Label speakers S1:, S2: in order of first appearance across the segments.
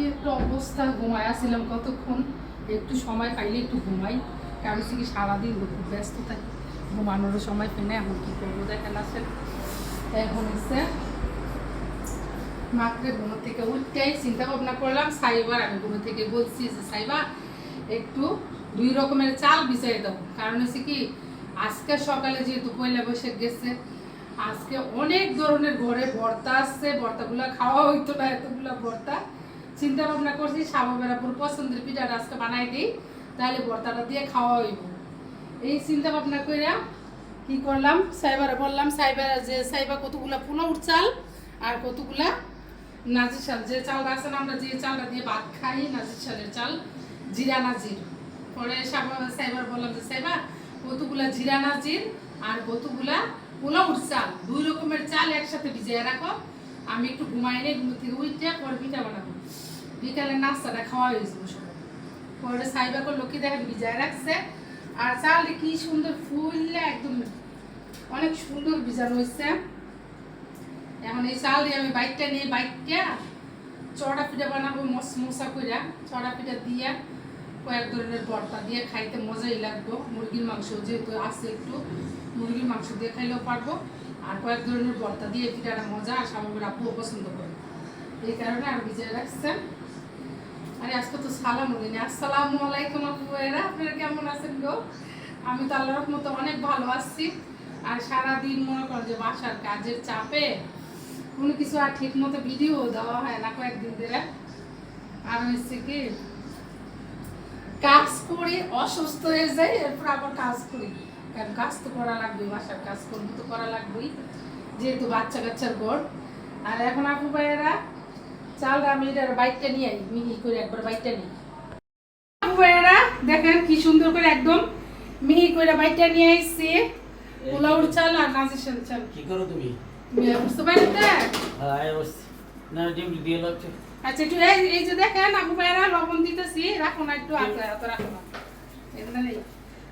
S1: কি একটা অবস্থা ঘুমায়। আসছিলাম কতক্ষণ? একটু সময় পাইলে একটু ঘুমাই। কারণ কি সারাদিন খুব ব্যস্ত থাকি। ঘুমানোরও সময় পাই না। এখন কি করব? দেখেন আসেন। এখন হচ্ছে মাত্রে ঘুমো থেকে উঠতেই চিন্তা ভাবনা করলাম, সাইবার, আমি ঘুমো থেকে বলছি যে সাইবা একটু দুই রকমের চাল বিছাই দাও। কারণ হচ্ছে কি, আজকে সকালে যেহেতু পয়লা বৈশাখ গেছে, আজকে অনেক ধরনের ঘরে ভর্তা আসছে ভর্তাগুলো খাওয়া হইতো না, এতগুলো ভর্তা। চিন্তা ভাবনা করছি সাবা পছন্দের পিঠাটা আজকে বানাই দিই, তাহলে ভর্তাটা দিয়ে খাওয়া হইব। এই চিন্তা ভাবনা কইরা কি করলাম, সাইবারে বললাম, সাইবার যে সাইবা কতগুলা পোলাউর চাল আর কতগুলা নাজির চাল। যে চালটা আছে না, আমরা যে চালটা দিয়ে ভাত খাই, নাজির চালের চাল, জিরা নাজির। পরে সাইবার বললাম যে, সাইবা, কতগুলা জিরা নাজির আর কতগুলা পোলাউর চাল? দুই রকমের চাল একসাথে ভিজিয়ে রাখো, আমি একটু ঘুমাই নেই ঘুম থেকে উঠতে পরে পিঠা বানাবো। বিকালে নাস্তাটা খাওয়া হয়ে যাব সবাই পরে সাইবা করল, কি দেখেন ভিজায় রাখছে। আর চালটা কি সুন্দর ফুললে একদম অনেক সুন্দর ভিজানো হয়েছে। এখন এই চাল দিয়ে আমি বাইকটা নিয়ে বাইকটা চড়া পিঠা বানাবো মশা কইরা চড়া পিঠা দিয়ে কয়েক ধরনের ভর্তা দিয়ে খাইতে মজাই লাগবো। মুরগির মাংস যেহেতু আছে একটু, মুরগির মাংস দিয়ে খাইলেও পারব। আর কয়েক ধরনের ভর্তা দিয়ে পিঠাটা মজা আর স্বাভাবিক আপুও পছন্দ করে এই কারণে আর ভিজিয়ে রাখছেন আরে আজকে তো সালাম বলিনি আসসালামু আলাইকুম আপু ভাইয়েরা, আপনারা কেমন আছেন গো? আমি তো আল্লাহর মতো অনেক ভালো আছি। আর সারাদিন মনে করেন যে বাসার কাজের চাপে কোনো কিছু আর ঠিক মতো ভিডিও দেওয়া হয় না কয়েকদিন ধরে। আর হচ্ছে কি, কাজ করি, অসুস্থ হয়ে যাই, এরপর আবার কাজ করি। কারণ কাজ তো করা লাগবে বাসার কাজ করব তো করা লাগবেই, যেহেতু বাচ্চা কাচ্চার ঘর। আর এখন আপু ভাইয়েরা চাল আমি বাইকটা নিয়ে আই মিহি করে একবার বাইকটা নিই ভাইয়েরা দেখেন কি সুন্দর করে একদম মিহি করে বাইকটা নিয়ে আইছি। পোলাউর চাল আর নাজিসের চাল।
S2: কি করো তুমি?
S1: বুঝতে পারেন তো?
S2: হ্যাঁ না দিয়ে লাগছে
S1: আচ্ছা একটু এই যে দেখেন আপু ভাইয়েরা লবণ দিতেছি। রাখো না একটু আগে এত রাখো না।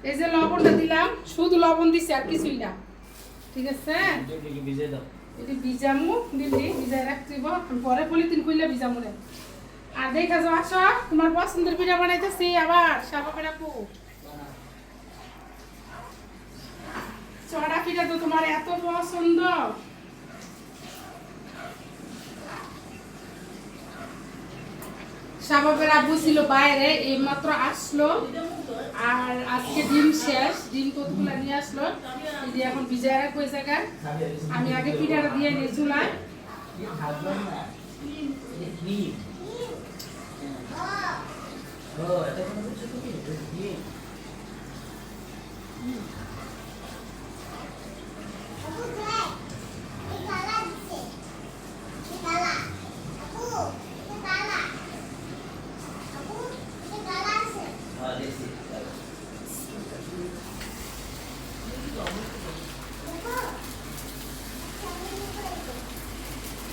S1: এই যে লবণটা দিলাম শুধু লবণ দিছি আর কিছুই না। ঠিক আছে?
S2: দাও।
S1: এটি ভিজামু দিলি ভিজাই রাখতিব। পরে পলিথিন খুললে ভিজামু রে আর দেখা যাও, আসো, তোমার পছন্দের পিঠা বানাইতেছি, আবার সাবা কু। চড়া পিঠা তো তোমার এত পছন্দ। শাবাবের আব্বু ছিল বাইরে, এইমাত্র আসলো। আর আজকে ডিম শেষ, ডিম কতগুলো নিয়ে আসলো? এই এখন বিজয় এই জায়গায় আমি আগে পিঠাটা দিয়ে নিই চুলায়।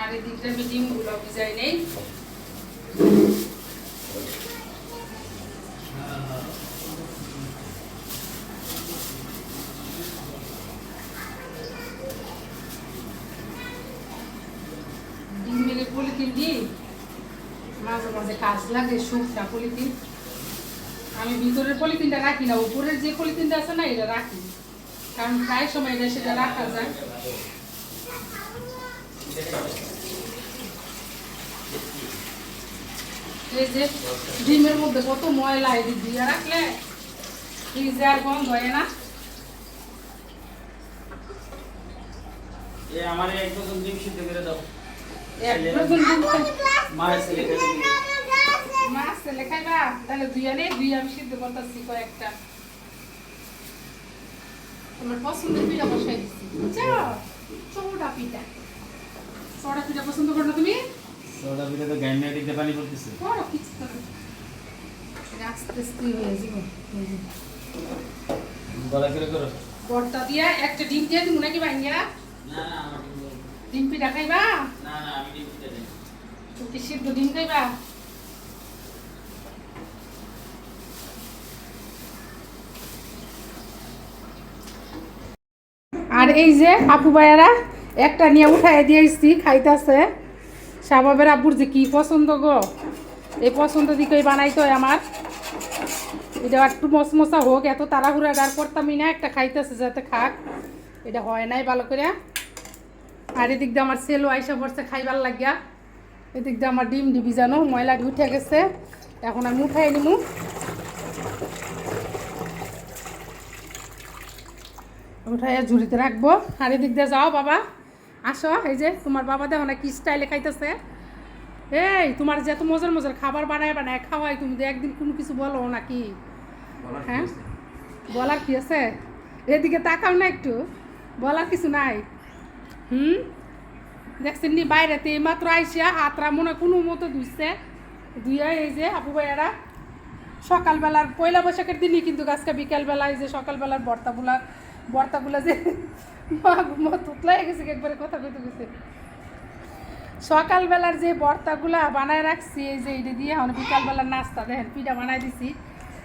S1: আর এই দিকটা আমি ডিমগুলো ভিজাই নেই। ডিম মেরে পলিথিন দিই, মাঝে মাঝে কাজ লাগে শুকনা পলিথিন। আমি ভিতরের পলিথিনটা রাখি না, উপরের যে পলিথিনটা আছে না, এটা রাখি। কারণ প্রায় সময় এটা সেটা রাখা যায়। এই যে ডিমের মধ্যে কত ময়লা এটি দিয়ে রাখলে ফ্রিজে আর গন্ধ হয় না?
S2: এ আমার এক ডজন ডিম সিদ্ধ করে দাও।
S1: এক ডজন ডিম খাই-
S2: মায়ের ছেলে খেতে দিবে।
S1: মাছ ছেলে তাহলে দুই আনে দুই আমি সিদ্ধ করতেছি কয়েকটা। তোমার পছন্দের পিঠা বসাই দিচ্ছি বুঝছ? চৌড়া পিঠা। চৌড়া পিঠা পছন্দ করো না তুমি?
S2: তো পানি পড়তেছে।
S1: কিছু আস্তে আস্তে হয়ে যাব এই
S2: গলা করে করো।
S1: ভর্তা দিয়া একটা ডিম দিয়ে নাকি ভাইয়া?
S2: না না আমার ডিম।
S1: পিঠা খাইবা
S2: না না আমি ডিম
S1: কি সিদ্ধ ডিম খাইবা আর এই যে আপু ভাইয়ারা একটা নিয়ে উঠাই দিয়েছি খাইতেছে। শাবাবের আব্বুর যে কি পছন্দ গো? এই পছন্দ দিকেই বানাইতো আমার এটা একটু মশমশা হোক এত তাড়াহুড়া ডার করতামই না একটা খাইতেছে যাতে খাক। এটা হয় নাই ভালো করে। আর এদিক দিয়ে আমার সেলো আইসা পড়ছে খাইবার লাগিয়া। এদিক দিয়ে আমার ডিম ডিবি জানো ময়লাটি উঠে গেছে। এখন আমি উঠাই নিমু। উঠাইয়া ঝুড়িতে রাখব। আর এদিক দিয়ে যাও বাবা। আসো এই যে তোমার বাবা দেখো না কি স্টাইলে খাইতেছে। এই তোমার যে এত মজার মজার খাবার বানায় বানায় খাওয়াই তুমি তো একদিন কোনো কিছু বলো নাকি? হ্যাঁ? বলার কি আছে? এদিকে তাকাও না একটু। বলার কিছু নাই। হুম? দেখছেন নি বাইরেতে এইমাত্র আইসিয়া হাতরা মনে কোনো মতো ধুইছে। ধুইয়া এই যে আপু ভাইয়ারা সকালবেলার পয়লা বৈশাখের দিনই কিন্তু আজকে বিকালবেলা এই যে সকালবেলার বর্তাগুলা বর্তাগুলা যে তুতলাই গেছে, একবারে কথা কইতে গেছে সকালবেলার যে বর্তাগুলা বানায় রাখছি, এই যে এটা দিয়ে এখন বিকালবেলার নাস্তা, দেখেন, পিঠা বানাই দিছি।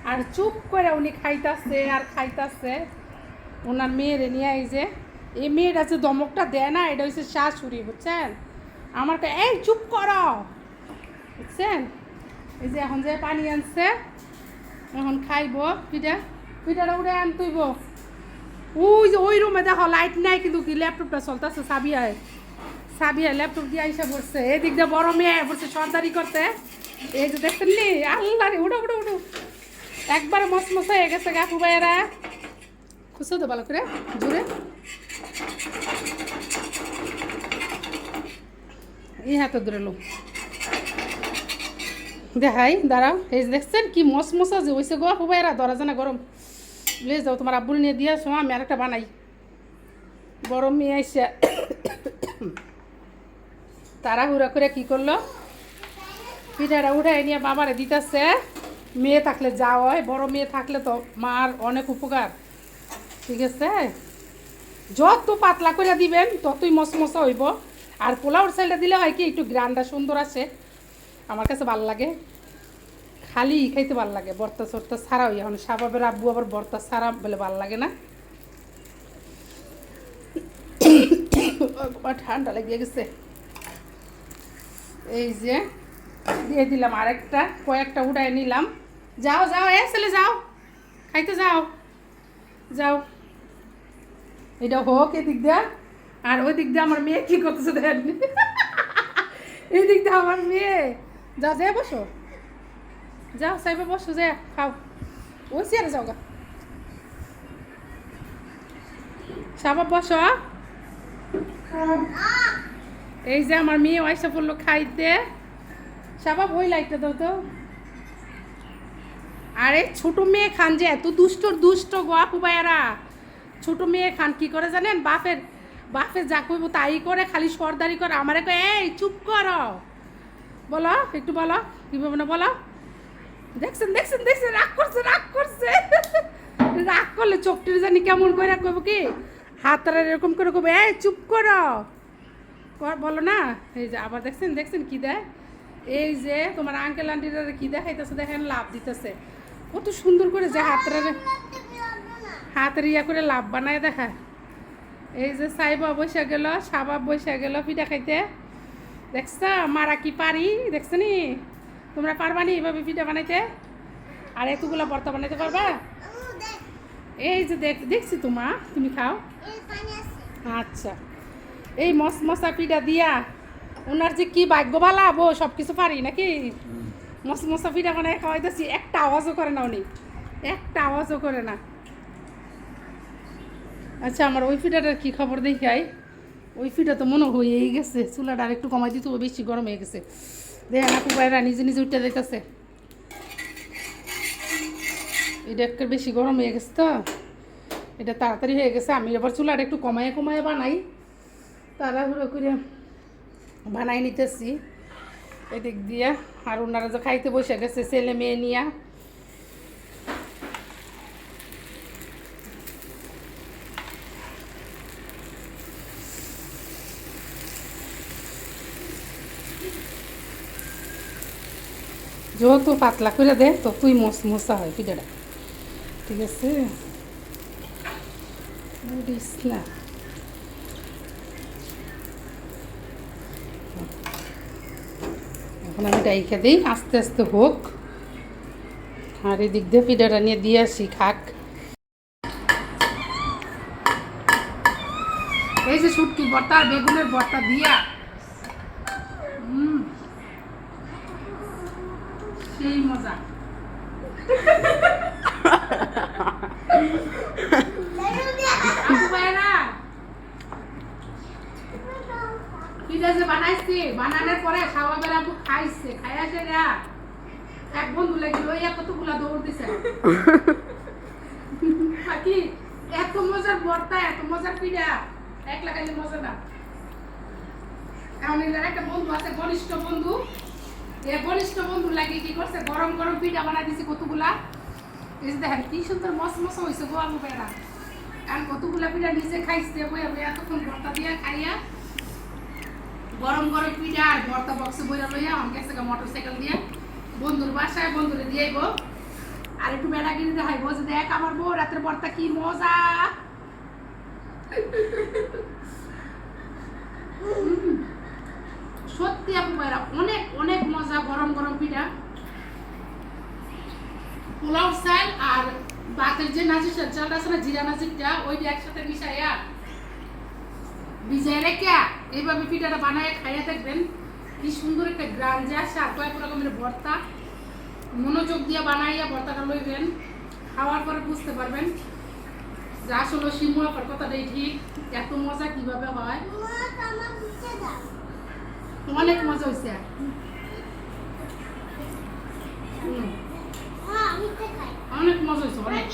S1: আর চুপ করে উনি খাইতাছে আর খাইতাছে। ওনার মেয়েরে নিয়ে এই যে, এই মেয়েটা যে দমকটা দেয় না, এটা হচ্ছে শাশুড়ি, বুঝছেন? আমার এই চুপ করো, বুঝছেন? এই যে এখন যে পানি আনছে, এখন খাইব, পিঠা পিঠাটা উড়ে আন তুইব। ওই যে ওই রুমে দেখো লাইট নাই কিন্তু কি ল্যাপটপটা চলতেছে সাবিয়ায় সাবিয়া ল্যাপটপ দিয়ে আইসা পড়ছে। এদিক দিয়ে বড় মেয়ে পড়ছে, সর্দারি করতে। এই যে দেখছেন নি? আল্লাহ রে, উঠো উঠো উঠো। একবারে মস মস হয়ে গেছে গাপু ভাইয়েরা খুশো তো ভালো করে? জুড়ে এই হাতে ধরে লো। দেখাই, দাঁড়াও। এই দেখছেন কি মস মশা যে হয়েছে গো আপু ভাইয়েরা ধরা জানা গরম। লে যাও, তোমার আব্বুর নিয়ে দিয়ে আসো, আমি আরেকটা বানাই। গরম মেয়ে আইসা। তাড়াহুড়া করে কি করল? পিঠাটা উঠাই নিয়ে বাবারে দিতেছে। মেয়ে থাকলে যা হয়, বড় মেয়ে থাকলে তো মার অনেক উপকার। ঠিক আছে? যত পাতলা করে দিবেন, ততই মশমশা হইব। আর পোলাওর চালটা দিলে হয় কি, একটু গ্রানটা সুন্দর আসে। আমার কাছে ভালো লাগে। খালি খাইতে ভালো লাগে বর্তা চর্তা ছাড়া হই এখন সাবাবের আব্বু আবার বর্তা ছাড়া বলে ভালো লাগে না। ঠান্ডা লেগে গেছে। এই যে, দিয়ে দিলাম আরেকটা, কয়েকটা উঠাই নিলাম। যাও যাও, এ ছেলে, যাও, খাইতে যাও যাও। এটা হোক এদিক দিয়া, আর ওই দিক দিয়ে আমার মেয়ে কি করতেছে দেখেন। এই দিক দিয়ে আমার মেয়ে। যা যাই বসো। যাও সাইবে বসো, যে, খাও। ওই চেয়ারে যাও গা। সাবা বসো এই যে আমার মেয়ে আইসা পড়ল খাইতে। সাবা ওই লাইটটা দাও তো। আরে, ছোট মেয়ে খান যে, এত দুষ্ট দুষ্ট গো আপু ভাইয়ারা। ছোট মেয়ে খান কি করে জানেন? বাপের বাপের যা কইব তাই করে, খালি সর্দারি করে। আমারে কয়, এই, চুপ কর। বলো, একটু বলো, কি না বলো। দেখছেন দেখছেন দেখছেন, রাগ করছে রাগ করছে। রাগ করলে চোখটির জানি কেমন করে করব কি? হাতটা এরকম করে করব এই, চুপ করো। বলো না। এই যে আবার দেখছেন দেখছেন কি দেয়? এই যে তোমার আঙ্কেল আন্টিরা কি দেখাইতেছে, দেখেন লাভ দিতেছে। কত সুন্দর করে যে হাতটা হাতের ইয়া করে লাভ বানায় দেখায়। এই যে সাইবা বসে গেল, সাবাব বসে গেল পিঠা খাইতে। দেখছ, মারা কি পারি? দেখছ নি? তোমরা পারবা নি এভাবে পিঠা বানাইতে? আর এতগুলা ভর্তা বানাইতে পারবা? এই যে দেখ দেখছি তোমা তুমি খাও। আচ্ছা। এই মস মশা পিঠা দিয়া ওনার যে কি ভাগ্য ভালা বো সব কিছু পারি নাকি? মস মশা পিঠা বানায় খাওয়াইতেছি একটা আওয়াজও করে না উনি। একটা আওয়াজও করে না। আচ্ছা আমার ওই ফিটাটার কি খবর দেখাই? ওই ফিটা তো মনে হয়েই গেছে চুলাটা আর একটু কমাই দিতে বেশি গরম হয়ে গেছে। দেখেন আপু ভাইরা নিজে নিজে উঠে যাইতেছে। এটা একটু বেশি গরম হয়ে গেছে তো। এটা তাড়াতাড়ি হয়ে গেছে, আমি আবার চুলাটা একটু কমায় কমায় বানাই। তাড়াহুড়ো করে বানাই নিতেছি। এদিক দিয়ে আর ওনারা যে খাইতে বসে গেছে, ছেলে মেয়ে নিয়া। যত পাতলা করে দে ততই মস মশা হয় পিঠাটা ঠিক আছে? না এখন আমি ডাইখে দিই, আস্তে আস্তে হোক। আর এদিক দিয়ে পিঠাটা নিয়ে দিয়ে আসি, খাক। এই যে শুটকি বর্তা বেগুনের বর্তা দিয়া হুম সেই মজা আপু ভাইরা পিঠা যে বানাইছি বানানোর পরে খাওয়া বেলা আপু খাইছে খাই আসে এক বন্ধু লেগে লইয়া কতগুলা দৌড় দিছে। বাকি এত মজার বর্তা, এত মজার পিঠা। এক লাগাইলে মজা না। এদের একটা বন্ধু আছে ঘনিষ্ঠ বন্ধু। এ ঘনিষ্ঠ বন্ধু লাগে কি করছে? গরম গরম পিঠা বানাই দিছে কতগুলা। এই দেখেন, কি সুন্দর মস মস হয়েছে গো পেড়া। আর কতগুলা পিঠা নিজে খাইছে, বইয়া বইয়া এতক্ষণ ভর্তা দিয়া খাইয়া গরম গরম পিঠা আর ভর্তা বক্সে বইয়া লইয়া আমার কাছে মোটর সাইকেল দিয়ে বন্ধুর বাসায় বন্ধুরে দিয়ে আইবো। আর একটু বেড়াগিরি দেখাইবো যে দেখ আমার বউ রাতের ভর্তা কি মজা। সত্যি আপু অনেক অনেক মজা গরম গরম পিঠা পোলাও চাল আর বাতের যে নাচির চালটা আছে না, জিরা নাচিরটা ওইটা একসাথে মিশাইয়া ভিজাই রেখে এইভাবে পিঠাটা বানায় খাইয়া দেখবেন কি সুন্দর একটা গ্রাম যে কয়েক রকমের ভর্তা। মনোযোগ দিয়ে বানাইয়া ভর্তাটা লইবেন। খাওয়ার পরে বুঝতে পারবেন যে আসলে শিমুয়াপার কথাটাই ঠিক। এত মজা কীভাবে হয়? অনেক মজা হয়েছে অনেক মজা হয়েছে অনেক।